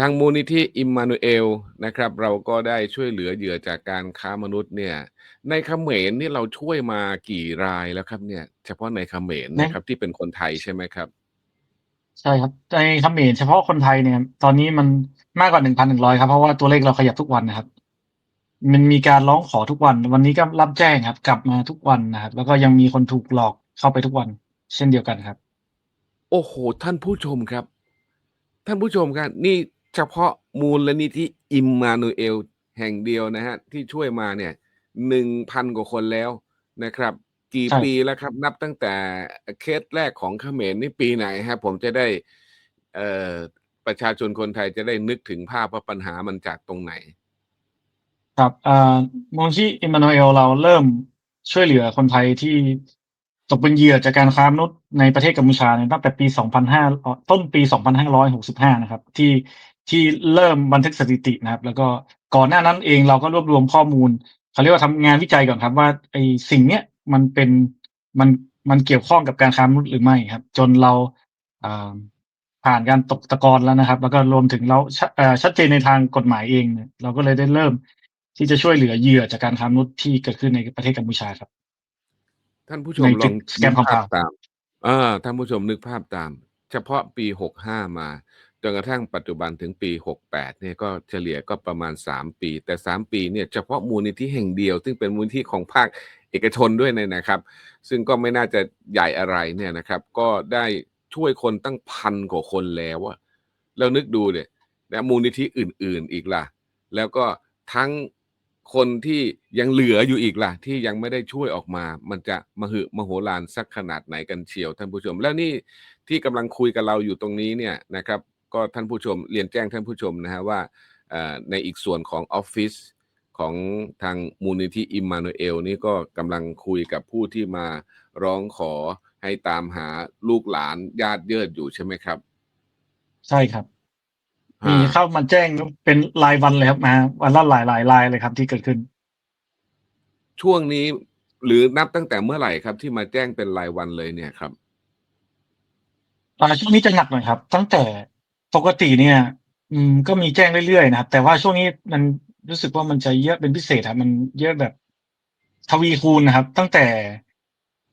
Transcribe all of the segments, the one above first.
ทางมูลนิธิอิมมานูเอลนะครับ เราก็ได้ช่วยเหลือเหยื่อจากการค้ามนุษย์เนี่ย ในเขมรนี่เราช่วยมากี่รายแล้วครับเนี่ย เฉพาะในเขมรในนะครับ ที่เป็นคนไทยใช่ไหมครับ?ใช่ครับในเขมรเฉพาะคนไทยเนี่ย ตอนนี้มันมากกว่า1,100ครับเพราะว่าตัวเลขเราขยับทุกวันนะครับ มันมีการร้องขอทุกวัน วันนี้ก็รับแจ้งครับ กลับมาทุกวันนะครับ แล้วก็ยังมีคนถูกหลอกเข้าไปทุกวัน เช่นเดียวกันครับ โอ้โฮท่านผู้ชมครับ ท่านผู้ชมครับนี่ เฉพาะมูลนิธิอิมมานูเอลแห่งเดียวนะครับที่ช่วยมาเนี่ย1,000กว่าคนแล้วนะครับ กี่ปีแล้วครับ นับตั้งแต่เคสแรกของเขมรนี่ปีไหนครับ?ผมจะได้เอ่อประชาชนคนไทยจะได้นึกถึงภาพว่าปัญหามันจากตรงไหน?ครับอ่ามูลที่อิมมานูเอลเราเริ่มช่วยเหลือคนไทยที่ตกเป็นเหยื่อจากการค้ามนุษย์ในประเทศกัมพูชาเนี่ยตั้งแต่ปี2,500อต้นปี 2565 นะครับ ที่ ที่เริ่มบันทึกสถิตินะครับ แล้วก็ก่อนหน้านั้นเองเราก็รวบรวมข้อมูลเขาเรียกว่าทำงานวิจัยก่อนครับว่าไอ้สิ่งเนี้ยมันเป็นมันมันเกี่ยวข้องกับการค้ามนุษย์หรือไม่ครับ จนเราอ่าผ่านการตกตะกอนแล้วนะครับ แล้วก็รวมถึงเราชเอ่อชัดเจนในทางกฎหมายเองเนี่ยเราก็เลยได้เริ่มที่จะช่วยเหลือเหยื่อจากการค้ามนุษย์ที่เกิดขึ้นในประเทศกัมพูชาครับ ท่านผู้ชในมลตึองกนึก Scam ภาพ Compound ตามอาท่านผู้ชมนึกภาพตาม เฉพาะปี65มาจนกระทั่งปัจจุบันถึงปี 68เนี่ยก็เฉลี่ยก็ประมาณ 3 ปี แต่ 3 ปีเนี่ยเฉพาะมูลนิธิแห่งเดียว ซึ่งเป็นมูลนิธิของภาคเอกชนด้วยเนี่ยนะครับ ซึ่งก็ไม่น่าจะใหญ่อะไรเนี่ยนะครับ ก็ได้ช่วยคนตั้ง1,000กว่าคนแล้วอะแล้วนึกดูดิแล้วมูลนิธิอื่น ๆอีกล่ะ แล้วก็ทั้งคนที่ยังเหลืออยู่อีกล่ะ ที่ยังไม่ได้ช่วยออกมา มันจะมหึมโหฬารสักขนาดไหนกันเชียวท่านผู้ชม แล้วนี่ที่กำลังคุยกับเราอยู่ตรงนี้เนี่ยนะครับ ก็ท่านผู้ชมเรียนแจ้งท่านผู้ชมนะครับว่าอ่าในอีกส่วนของออฟฟิศของทางมูลนิธิอิมมานูเอลนี่ก็กำลังคุยกับผู้ที่มาร้องขอให้ตามหาลูกหลานญาติเยิดอยู่ใช่ไหมครับ?ใช่ครับอมีาเข้ามาแจ้งเป็นรายวันเลยครับมาวันละหลายๆรายเลยครับที่เกิดขึ้น ช่วงนี้หรือนับตั้งแต่เมื่อไหร่ครับ ที่มาแจ้งเป็นรายวันเลยเนี่ยครับ?อ่าช่วงนี้จะหนักหน่อยครับ ตั้งแต่ ปกติเนี่ย อืม ก็มีแจ้งเรื่อยๆนะครับ แต่ว่าช่วงนี้มันรู้สึกว่ามันจะเยอะเป็นพิเศษครับมันเยอะแบบทวีคูณนะครับ ตั้งแต่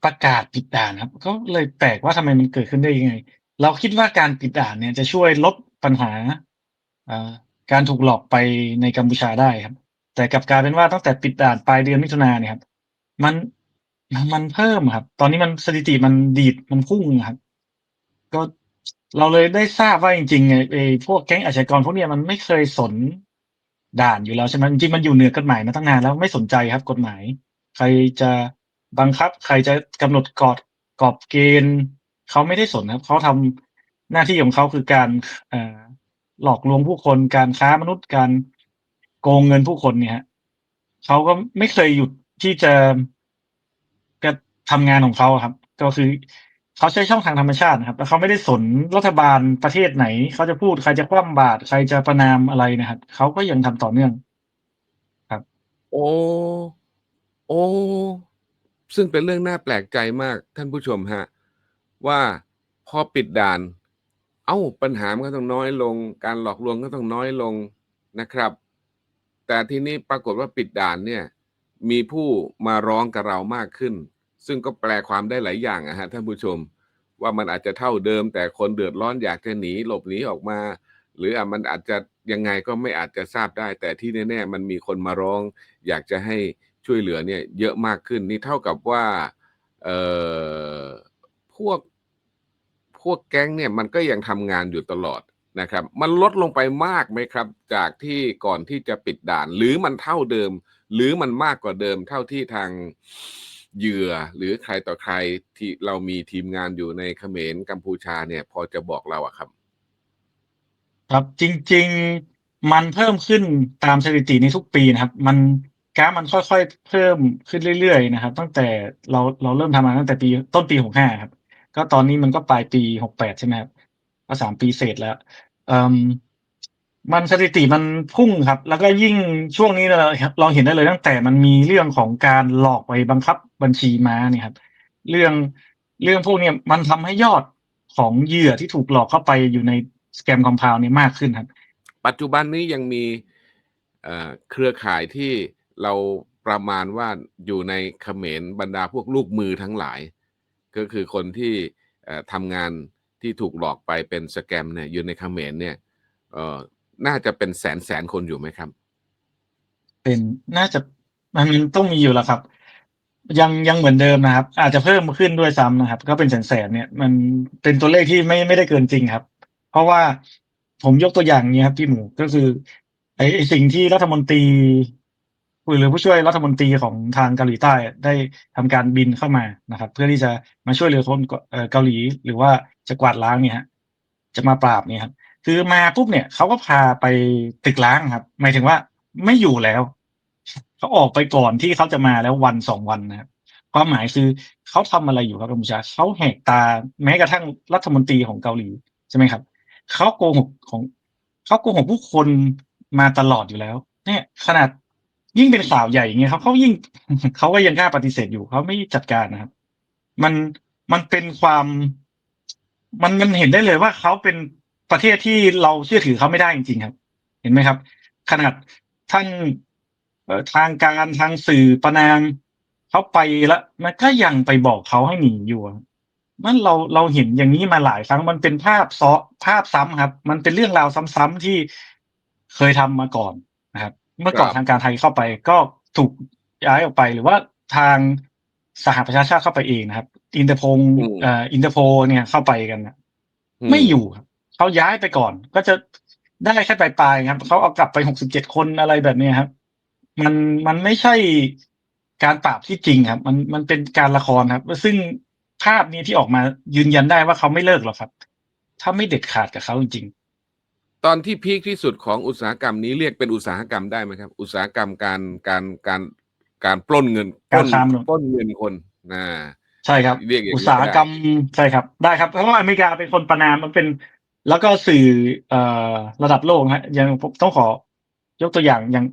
ประกาศปิดด่านครับ ก็เลยแปลกว่าทำไมมันเกิดขึ้นได้ยังไง เราคิดว่าการปิดด่านเนี่ยจะช่วยลดปัญหาอ่าการถูกหลอกไปในกัมพูชาได้ครับ แต่กลับกลายเป็นว่าตั้งแต่ปิดด่านปลายเดือนมิถุนาเนี่ยครับ มันมันเพิ่มครับ ตอนนี้มันสถิติมันดีดมันพุ่งอะครับ ก็ เราเลยได้ทราบว่าจริง ๆ ไอ้ไอ้พวกแก๊งอาชญากรพวกเนี้ยมันไม่เคยสนด่านอยู่แล้วใช่ไหมจริงๆมันอยู่เหนือกฎหมายมาตั้งนานแล้วไม่สนใจครับ กฎหมาย ใครจะบังคับ ใครจะกำหนดกรอบกรอบเกณฑ์เขาไม่ได้สนครับเขาทำหน้าที่ของเขาคือการอ่าหลอกลวงผู้คนการค้ามนุษย์การโกงเงินผู้คนเนี่ยเขาก็ไม่เคยหยุดที่จะจะทำงานของเขาอะครับ ก็คือ เขาใช้ช่องทางธรรมชาตินะครับ แล้วเขาไม่ได้สนรัฐบาลประเทศไหน เขาจะพูดใครจะคว่ำบาตรใครจะประณามอะไรนะครับ เขาก็ยังทำต่อเนื่อง ครับ โอ๋ออ๋อซึ่งเป็นเรื่องน่าแปลกใจมากท่านผู้ชมครับว่าพอปิดด่าน เอ้าปัญหามันก็ต้องน้อยลง การหลอกลวงก็ต้องน้อยลงนะครับ แต่ทีนี้ปรากฏว่าปิดด่านเนี่ย มีผู้มาร้องกับเรามากขึ้น ซึ่งก็แปลความได้หลายอย่างอะครับท่านผู้ชม ว่ามันอาจจะเท่าเดิม แต่คนเดือดร้อนอยากจะหนีหลบหนีออกมา หรืออะมันอาจจะยังไงก็ไม่อาจจะทราบได้ แต่ที่แน่ ๆ มันมีคนมาร้อง อยากจะให้ช่วยเหลือเนี่ยเยอะมากขึ้นนี่เท่ากับว่าเอ่อพวกพวกแก๊งเนี่ยมันก็ยังทำงานอยู่ตลอดนะครับ มันลดลงไปมากไหมครับ จากที่ก่อนที่จะปิดด่าน หรือมันเท่าเดิม หรือมันมากกว่าเดิมเท่าที่ทาง เหยื่อหรือใครต่อใครที่เรามีทีมงานอยู่ในเขมรกัมพูชาเนี่ยพอจะบอกเราอะครับ?ครับจริง ๆมันเพิ่มขึ้นตามสถิติในทุกปีนะครับ มันกราฟมันค่อยๆเพิ่มขึ้นเรื่อยๆนะครับ ตั้งแต่เราเราเริ่มทำมาตั้งแต่ปีต้นปี65ครับ ก็ตอนนี้มันก็ปลายปี68ใช่ไหมครับก็3ปีเศษแล้วอ่อ มันสถิติมันพุ่งครับ แล้วก็ยิ่งช่วงนี้เราเราเห็นได้เลยตั้งแต่มันมีเรื่องของการหลอกไปบังคับบัญชีม้าเนี่ยครับ เรื่องเรื่องพวกนี้มันทำให้ยอดของเหยื่อที่ถูกหลอกเข้าไปอยู่ใน Scam Compound เนี่มากขึ้นครับ ปัจจุบันนี้ยังมีเครือข่ายที่เราประมาณว่าอยู่ในเขมรบรรดาพวกลูกมือทั้งหลาย ก็คือคนที่ทำงานที่ถูกหลอกไปเป็นสแกมเนี่ยอยู่ในเขมรเนี่ยอ่อ น่าจะเป็นแสนแสนคนอยู่ไหมครับ เป็นน่าจะมันต้องมีอยู่แล้วครับ ยังยังเหมือนเดิมนะครับ อาจจะเพิ่มขึ้นด้วยซ้ำนะครับ ก็เป็นแสนๆเนี่ย มันเป็นตัวเลขที่ไม่ไม่ได้เกินจริงครับ เพราะว่าผมยกตัวอย่างนี้ครับพี่หมูก็คือไอ้สิ่งที่รัฐมนตรีหรือผู้ช่วยรัฐมนตรีของทางเกาหลีใต้ได้ทำการบินเข้ามานะครับ เพื่อที่จะมาช่วยเหลือคนเออเกาหลี หรือว่าจะกวาดล้างเนี่ยฮะจะมาปราบเนี่ยครับ คือมาปุ๊บเนี่ยเขาก็พาไปตึกล้างครับ หมายถึงว่าไม่อยู่แล้วเขาออกไปก่อนที่เขาจะมาแล้ววันสองวันนะครับความหมายคือเขาทำอะไรอยู่ครับกัมพูชาเขาแหกตาแม้กระทั่งรัฐมนตรีของเกาหลีใช่ไหมครับเขาโกหกของเขาโกหกผู้คนมาตลอดอยู่แล้ว เนี่ย ขนาดยิ่งเป็นข่าวใหญ่อย่างเงี้ยเขาเขายิ่งเขาก็ยังกล้าปฏิเสธอยู่เขาไม่จัดการนะครับ มันมันเป็นความ มันมันเห็นได้เลยว่าเขาเป็น ประเทศที่เราเชื่อถือเขาไม่ได้จริง ๆ ครับ เห็นไหมครับ ขนาดท่านเอ่อทางการทางสื่อประนามเขาไปแล้วมันก็ยังไปบอกเขาให้หนีอยู่อะมันเราเราเห็นอย่างนี้มาหลายครั้ง มันเป็นภาพซ้อภาพซ้ำครับ มันเป็นเรื่องราวซ้ำๆที่เคยทำมาก่อนนะครับ เมื่อก่อนครับทางการไทยเข้าไป ก็ถูกย้ายออกไปหรือว่าทางสหประชาชาติเข้าไปเองนะครับ อินเตอร์โพลอืมเอ่ออินเตอร์โพลเนี่ยเข้าไปกันนะไม่อยู่ครับ เขาย้ายไปก่อน ก็จะได้แค่ปลายๆครับเขาเอากลับไปหกสิบเจ็ดคนอะไรแบบเนี้ยครับ มันมันไม่ใช่การปราบที่จริงครับ มันมันเป็นการละครครับ ซึ่งภาพนี้ที่ออกมายืนยันได้ว่าเขาไม่เลิกหรอกครับ ถ้าไม่เด็ดขาดกับเขาจริงตอนที่พีคที่สุดของอุตสาหกรรมนี้เรียกเป็นอุตสาหกรรมได้ไหมครับ อุตสาหกรรมการการการการปล้นเงินปกาล้รนค้ามนุษย์ปล้นเงินคนนะๆใช่ครับเรียกอย่างอุนี้ตสาหกรรมได้ใช่ครับ ได้ครับเพราะว่าอเมริกาเป็นคนประนามมันเป็น แล้วก็สื่อเอ่อระดับโลกฮะอย่างผมต้องขอยกตัวอย่างอย่าง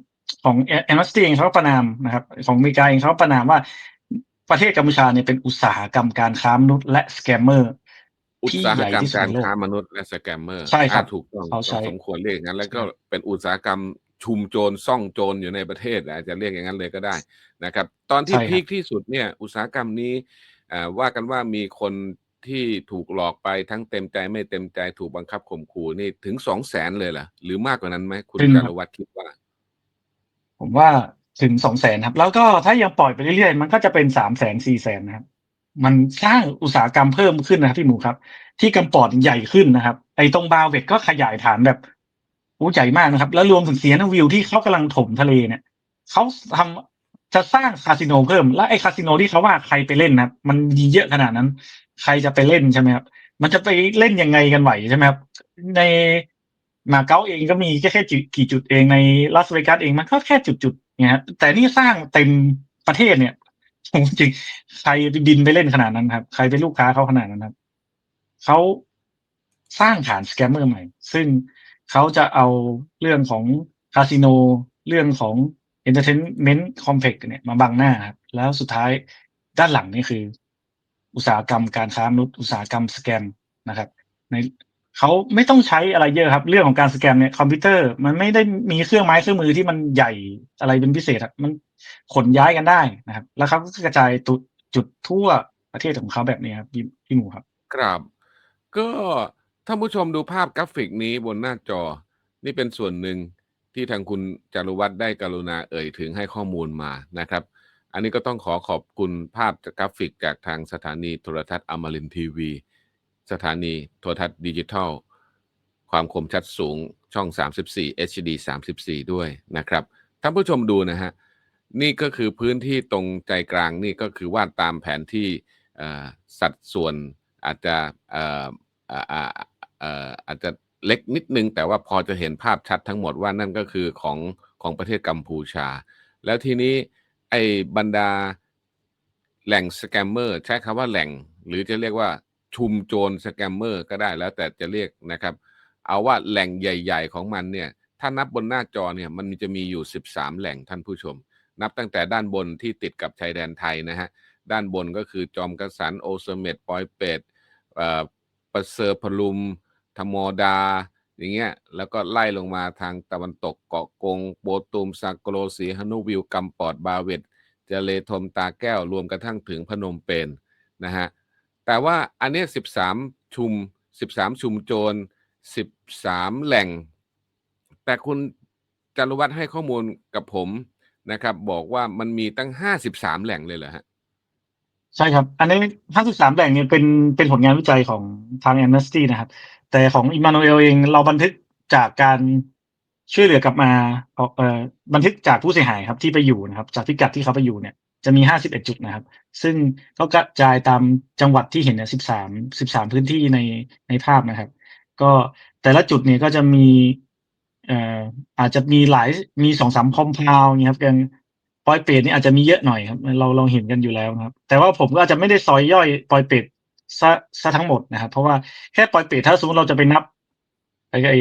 ของแอนนัสตี้เองเขาก็ประนามนะครับ ของอเมริกาเองเขาก็ประนามว่าประเทศกัมพูชาเนี่ยเป็นอุตสาหกรรมการค้ามนุษย์และสแกมเมอร์อุตที่สาหใหญ่กรรมที่สุดการในโลกค้ามนุษย์และสแกมเมอร์ใช่ครับอ่าถูกต้องเขาใช้สมควรเรียกอย่างนั้น แล้วก็ใช่เป็นอุตสาหกรรมชุมโจรซ่องโจรอยู่ในประเทศอาจจะเรียกอย่างนั้นเลยก็ได้นะครับ ตอนที่ใช่ครับพีคที่สุดเนี่ย อุตสาหกรรมนี้อ่าว่ากันว่ามีคน ที่ถูกหลอกไปทั้งเต็มใจไม่เต็มใจถูกบังคับข่มขู่นี่ถึงสองแสนเลยเหรอหรือมากกว่านั้นไหมคุณถึงจาครับรวัฒน์คิดว่า ผมว่าถึงสองแสนครับ แล้วก็ถ้ายังปล่อยไปเรื่อยๆ มันก็จะเป็นสามแสนสี่แสนนะครับ มันสร้างอุตสาหกรรมเพิ่มขึ้นนะครับพี่หมูครับ ที่กำปอดใหญ่ขึ้นนะครับ ไอ้ตรงบาวเวกก็ขยายฐานแบบอู้ใหญ่มากนะครับ แล้วรวมถึงเสียนวิวที่เขากำลังถมทะเลเนี่ยเขาทำจะสร้างคาสิโนเพิ่ม แล้วไอ้คาสิโนที่เขาว่าใครไปเล่นนะครับมันมีเยอะขนาดนั้น ใครจะไปเล่นใช่ไหมครับ มันจะไปเล่นยังไงกันไหวใช่ไหมครับ ในมาเก๊าเองก็มีแค่แค่กี่จุดเองในลาสเวกัสเองมันก็แค่จุดๆเนี่ยครับแต่นี่สร้างเต็มประเทศเนี่ยจริงใครไปบินไปเล่นขนาดนั้นครับ ใครเป็นลูกค้าเขาขนาดนั้นครับเขาสร้างฐานสแกมเมอร์ใหม่ ซึ่งเขาจะเอาเรื่องของคาสิโน เรื่องของเอนเตอร์เทนเมนต์คอมเพล็กซ์เนี่ยมาบังหน้าครับ แล้วสุดท้ายด้านหลังนี่คือ อุตสาหกรรมการค้ามนุษย์อุตสาหกรรมสแกมนะครับ ในเขาไม่ต้องใช้อะไรเยอะครับ เรื่องของการสแกมเนี่ยคอมพิวเตอร์มันไม่ได้มีเครื่องไม้เครื่องมือที่มันใหญ่อะไรเป็นพิเศษครับมันขนย้ายกันได้นะครับ แล้วเขาก็กระจายตุจุดทั่วประเทศของเขาแบบนี้ครับพี่พี่หมูครับ ครับ ก็ท่านผู้ชมดูภาพกราฟิกนี้บนหน้าจอ นี่เป็นส่วนหนึ่งที่ทางคุณจารุวัฒน์ได้กรุณาเอ่ยถึงให้ข้อมูลมานะครับ อันนี้ก็ต้องขอขอบคุณภาพกราฟิกจากทางสถานีโทรทัศน์อมรินทีวี สถานีโทรทัศน์ดิจิทัล ความคมชัดสูงช่อง 34 HD 34 ด้วยนะครับ ท่านผู้ชมดูนะฮะ นี่ก็คือพื้นที่ตรงใจกลางนี่ก็คือวาดตามแผนที่สัดส่วนอาจจะอาจจะเล็กนิดนึง แต่ว่าพอจะเห็นภาพชัดทั้งหมดว่านั่นก็คือของของประเทศกัมพูชา แล้วทีนี้ ไอ้บรรดาแหล่งสแกมเมอร์ใช้คำว่าแหล่ง หรือจะเรียกว่าชุมโจรสแกมเมอร์ก็ได้แล้วแต่จะเรียกนะครับ เอาว่าแหล่งใหญ่ ๆ ของมันเนี่ย ถ้านับบนหน้าจอเนี่ยมันจะมีอยู่ 13 แหล่งท่านผู้ชม นับตั้งแต่ด้านบนที่ติดกับชายแดนไทยนะฮะ ด้านบนก็คือจอมกระสันโอเสเม็ดปอยเป็ดเอ่อประเสริฐพลุมธรรมดา อย่างเงี้ยแล้วก็ไล่ลงมาทางตะวันตกเกาะกงโบตูมซากโรสีฮานุวิวกัมปอดบาเวตเจเลทมตาแก้วรวมกระทั่งถึงพนมเปญนะฮะแต่ว่าอันนี้ 13 ชุม 13 ชุมโจร 13 แหล่ง แต่คุณจารุวัฒน์ให้ข้อมูลกับผมนะครับ บอกว่ามันมีตั้ง 53 แหล่งเลยเหรอฮะใช่ครับ อันนี้ทั้งสิบสามแหล่งเนี่ยเป็นเป็นผลงานวิจัยของทาง Amnesty นะครับ แต่ของอิมมานูเอลเองเราบันทึกจากการช่วยเหลือกลับมาเอ่อบันทึกจากผู้เสียหายครับที่ไปอยู่นะครับ จากพิกัดที่เขาไปอยู่เนี่ยจะมีห้าสิบเอ็ดจุดนะครับ ซึ่งก็กระจายตามจังหวัดที่เห็นเนี่ยสิบสามสิบสามพื้นที่ในในภาพนะครับ ก็แต่ละจุดเนี่ยก็จะมีเอ่ออาจจะมีหลายมีสองสามคอมพาวเนี่ยครับอย่างปอยเปรตนี่อาจจะมีเยอะหน่อยครับ เราเราเห็นกันอยู่แล้วนะครับ แต่ว่าผมก็อาจจะไม่ได้ซอยย่อยปอยเปรต ซะซะทั้งหมดนะครับเพราะว่าแค่ปอยเปรตถ้าสมมติเราจะไปนับไอไอ้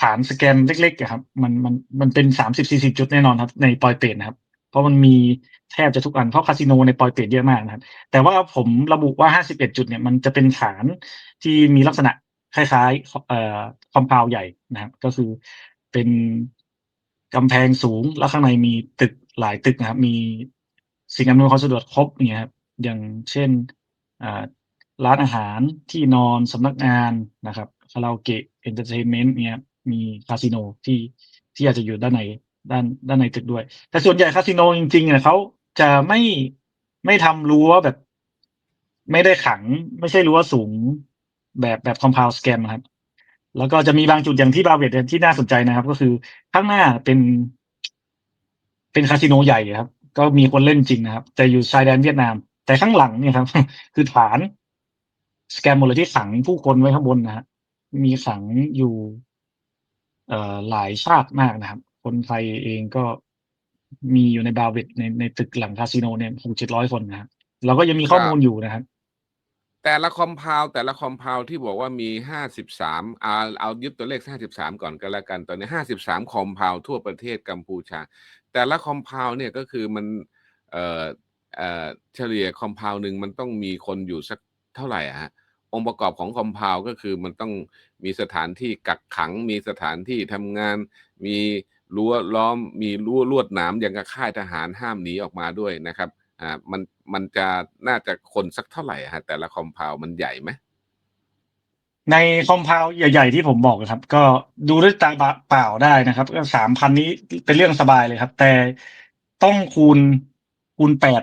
ฐานสแกนเล็กๆครับ มันมันมันเป็นสามสิบสี่สิบจุดแน่นอนครับ ในปอยเปรตนะครับ เพราะมันมีแทบจะทุกอันเพราะคาสิโนในปอยเปรตเยอะมากนะครับ แต่ว่าผมระบุว่า51จุดเนี่ยมันจะเป็นฐานที่มีลักษณะคล้ายๆเอ่อคอมเพลใหญ่นะครับ ก็คือเป็นกำแพงสูงแล้วข้างในมีตึกหลายตึกนะครับ มีสิ่งอำนวยความสะดวกครบเงี้ยครับอย่างเช่นอ่า ร้านอาหารที่นอนสำนักงานนะครับคาราโอเกะเอนเตอร์เทนเมนต์เนี่ยมีคาสิโนที่ที่อาจจะอยู่ด้านในด้านด้านในตึกด้วย แต่ส่วนใหญ่คาสิโนจริงๆเนี่ยเขาจะไม่ไม่ทำรั้วแบบ ไม่ได้ขัง ไม่ใช่รั้วสูงแบบแบบคอมเพลสแกมครับ แล้วก็จะมีบางจุดอย่างที่บาเวตที่น่าสนใจนะครับ ก็คือข้างหน้าเป็น เป็นคาสิโนใหญ่ครับ ก็มีคนเล่นจริงนะครับ แต่อยู่ชายแดนเวียดนาม แต่ข้างหลังเนี่ยครับ คือฐาน สแกมหมดเลยที่ขังผู้คนไว้ข้างบนนะฮะมีขังอยู่ เอ่อหลายชาติมากนะครับ คนไทยเองก็มีอยู่ในบาเวตในในตึกหลังคาสิโนเนี่ยหกเจ็ดร้อยคนนะครับเราก็ยังมีข้อมูลอยู่นะครับแต่ละคอมเพลแต่ละคอมเพลที่บอกว่ามี53เอาเอายึดตัวเลข53ก่อนก็แล้วกัน ตอนนี้53คอมเพลทั่วประเทศกัมพูชา แต่ละคอมเพลเนี่ยก็คือมันเอ่อเอ่อเฉลี่ยคอมเพลหนึ่งมันต้องมีคนอยู่สักเท่าไหร่ฮะ องค์ประกอบของคอมเพลก็คือมันต้องมีสถานที่กักขัง มีสถานที่ทำงาน มีรั้วล้อมมีรั้วลวดหนามอย่างกับค่ายทหารห้ามหนีออกมาด้วยนะครับอ่ามันมันจะน่าจะคนสักเท่าไหร่ฮะแต่ละคอมเพลมันใหญ่ไหมในคอมเพลใหญ่ ๆ ที่ผมบอกนะครับ ก็ดูด้วยตาเปล่าได้นะครับ ก็สามพันนี้เป็นเรื่องสบายเลยครับ แต่ต้องคูณคูณแปด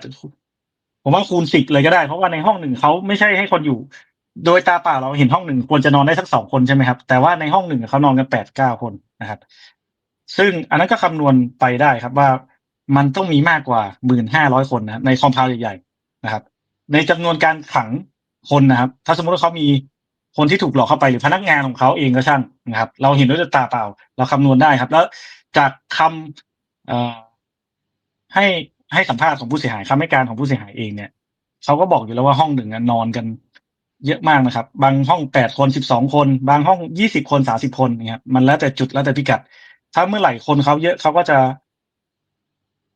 ผมว่าคูณสิบเลยก็ได้ เพราะว่าในห้องหนึ่งเขาไม่ใช่ให้คนอยู่ โดยตาเปล่าเราเห็นห้องหนึ่งควรจะนอนได้สักสองคนใช่ไหมครับ แต่ว่าในห้องหนึ่งเขานอนกันแปดเก้าคนนะครับ ซึ่งอันนั้นก็คำนวณไปได้ครับว่ามันต้องมีมากกว่าหมื่นห้าร้อยคนนะในคอมเพลใหญ่ๆนะครับ ในจำนวนการขังคนนะครับ ถ้าสมมติว่าเขามีคนที่ถูกหลอกเข้าไปหรือพนักงานของเขาเองก็ช่างนะครับ เราเห็นด้วยตาเปล่า เราคำนวณได้ครับ แล้วจากคำให้ให้สัมภาษณ์ของผู้เสียหายคำให้การของผู้เสียหายเองเนี่ยเขาก็บอกอยู่แล้วว่าห้องหนึ่งนอนกัน เยอะมากนะครับ บางห้องแปดคนสิบสองคน บางห้องยี่สิบคนสาสิบคนนะครับมันแล้วแต่จุดแล้วแต่พิกัด ถ้าเมื่อไหร่คนเขาเยอะเขาก็จะ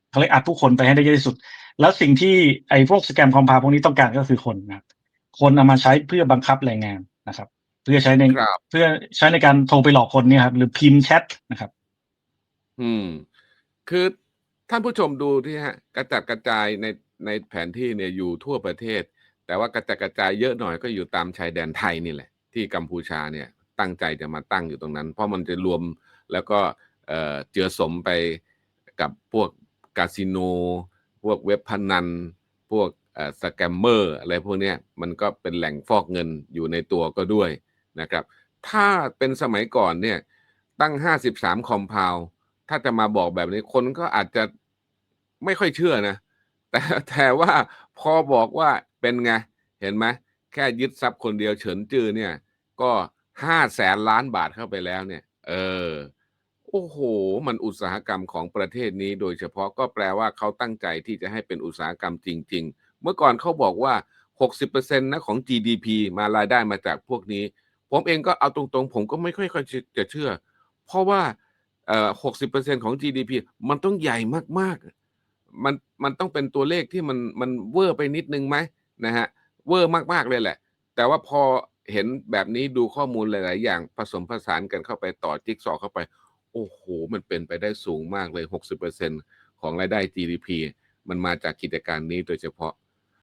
เขาเลยอัดผู้คนไปให้ได้เยอะที่สุด แล้วสิ่งที่ไอ้พวกสแกมคอมพาพวกนี้ต้องการก็คือคนนะครับ คนเอามาใช้เพื่อบังคับแรงงานนะครับ เพื่อใช้ในครับเพื่อใช้ในการโทรไปหลอกคนเนี่ยครับ หรือพิมพ์แชทนะครับ อืม คือท่านผู้ชมดูที่ฮะ กระจัดกระจายในในแผนที่เนี่ยอยู่ทั่วประเทศ แต่ว่ากระจัดกระจายเยอะหน่อยก็อยู่ตามชายแดนไทยนี่แหละ ที่กัมพูชาเนี่ยตั้งใจจะมาตั้งอยู่ตรงนั้น เพราะมันจะรวมแล้วก็เจือสมไปกับพวกคาสิโน พวกเว็บพนัน พวกสแกมเมอร์อะไรพวกนี้มันก็เป็นแหล่งฟอกเงินอยู่ในตัวก็ด้วยนะครับ ถ้าเป็นสมัยก่อนเนี่ยตั้ง 53 คอมเพลถ้าจะมาบอกแบบนี้คนก็อาจจะไม่ค่อยเชื่อนะ แต่แต่ว่าพอบอกว่า เป็นไง เห็นไหมแค่ยึดทรัพย์คนเดียวเฉินจื้อเนี่ย ก็ห้าแสนล้านบาทเข้าไปแล้วเนี่ย เออ โอ้โห มันอุตสาหกรรมของประเทศนี้โดยเฉพาะก็แปลว่าเขาตั้งใจที่จะให้เป็นอุตสาหกรรมจริง ๆ เมื่อก่อนเขาบอกว่า 60%นะของ GDP มารายได้มาจากพวกนี้ ผมเองก็เอาตรงๆ ผมก็ไม่ค่อยค่อยจะเชื่อ เพราะว่าเอ่อ60%ของ GDP มันต้องใหญ่มากๆ มัน มันต้องเป็นตัวเลขที่มัน มันเวอร์ไปนิดนึงไหม นะฮะเวอร์มากๆเลยแหละ แต่ว่าพอเห็นแบบนี้ดูข้อมูลหลาย ๆ อย่างผสมผสานกันเข้าไปต่อจิ๊กซอเข้าไป โอ้โห มันเป็นไปได้สูงมากเลย 60%ของรายได้ GDP มันมาจากกิจการนี้โดยเฉพาะ